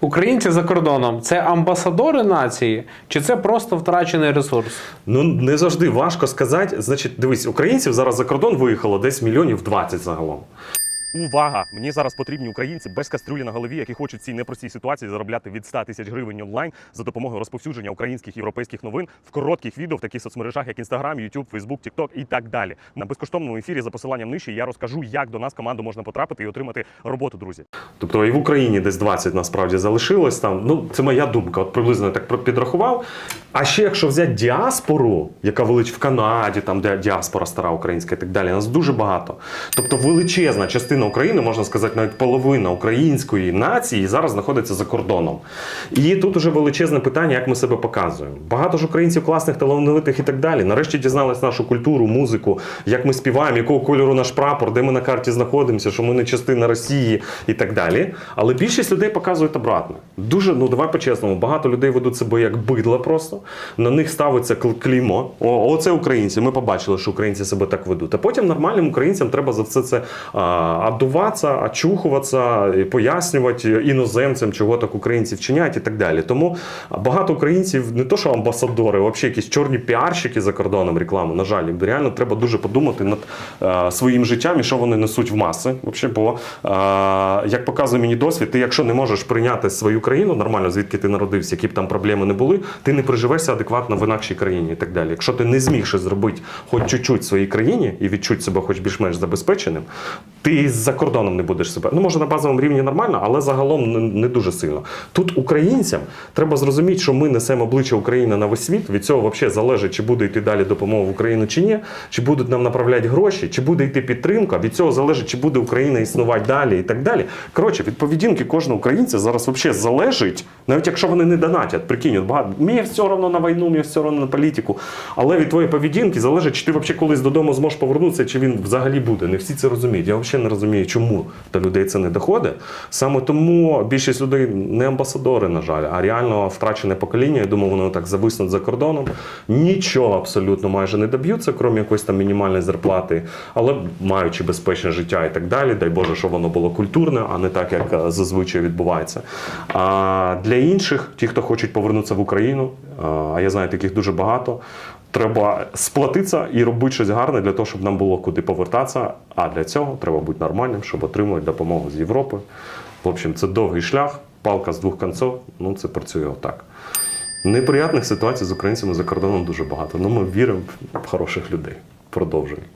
Українці за кордоном це амбасадори нації, чи це просто втрачений ресурс? Ну не завжди важко сказати. Значить, дивись, українців зараз за кордон виїхало десь мільйонів 20 загалом. Увага! Мені зараз потрібні українці без кастрюлі на голові, які хочуть в цій непростій ситуації заробляти від 100 тисяч гривень онлайн за допомогою розповсюдження українських європейських новин в коротких відео в таких соцмережах, як Instagram, YouTube, Facebook, TikTok і так далі. На безкоштовному ефірі за посиланням нижче я розкажу, як до нас команду можна потрапити і отримати роботу, друзі. Тобто і в Україні десь 20 насправді залишилось там. Ну, це моя думка, от приблизно я так підрахував. А ще якщо взяти діаспору, яка велич в Канаді, там де діаспора стара українська і так далі, нас дуже багато. Тобто величезна частина України, можна сказати, навіть половина української нації зараз знаходиться за кордоном. І тут уже величезне питання, як ми себе показуємо. Багато ж українців класних, талановитих і так далі. Нарешті дізнались нашу культуру, музику, як ми співаємо, якого кольору наш прапор, де ми на карті знаходимося, що ми не частина Росії і так далі. Але більшість людей показують обратно. Дуже, ну давай по-чесному, багато людей ведуть себе як бидла просто. На них ставиться кл- клеймо. О, оце українці. Ми побачили, що українці себе так ведуть. А потім нормальним українцям треба за все це а, адуватися, очухуватися, пояснювати іноземцям, чого так українці вчиняють і так далі. Тому багато українців не то, що амбасадори, а взагалі якісь чорні піарщики за кордоном рекламу. На жаль, реально треба дуже подумати над е, своїм життям і що вони несуть в маси. Вообще, бо е, як показує мені досвід, ти якщо не можеш прийняти свою країну нормально, звідки ти народився, які б там проблеми не були, ти не приживешся адекватно в інакшій країні і так далі. Якщо ти не зміг щось зробити хоч чуть-чуть в своїй країні і відчути себе хоч більш-менш забезпеченим, ти за кордоном не будеш себе. Ну може на базовому рівні нормально, але загалом не, не дуже сильно. Тут українцям треба зрозуміти, що ми несемо обличчя України на весь світ. Від цього взагалі залежить, чи буде йти далі допомога в Україну чи ні, чи будуть нам направляти гроші, чи буде йти підтримка. Від цього залежить, чи буде Україна існувати далі і так далі. Коротше, від поведінки кожного українця зараз взагалі залежить, навіть якщо вони не донатять, прикинь, багато мені все одно на війну, мені все одно на політику. Але від твоєї поведінки залежить, чи ти взагалі колись додому зможеш повернутися, чи він взагалі буде. Не всі це розуміють. Я взагалі не розумію, чому до людей це не доходить. Саме тому більшість людей не амбасадори, на жаль, а реально втрачене покоління. Я думаю, воно так зависнуть за кордоном. Нічого абсолютно майже не доб'ються, крім якоїсь там мінімальної зарплати, але маючи безпечне життя і так далі. Дай Боже, щоб воно було культурне, а не так, як е, зазвичай відбувається. А для інших, ті, хто хочуть повернутися в Україну, а а я знаю таких дуже багато. Треба сплатитися і робити щось гарне для того, щоб нам було куди повертатися. А для цього треба бути нормальним, щоб отримувати допомогу з Європи. В общем, це довгий шлях, палка з двох концов. Ну, це працює отак. Неприятних ситуацій з українцями за кордоном дуже багато. Ну, ми віримо в хороших людей. Продовжуємо.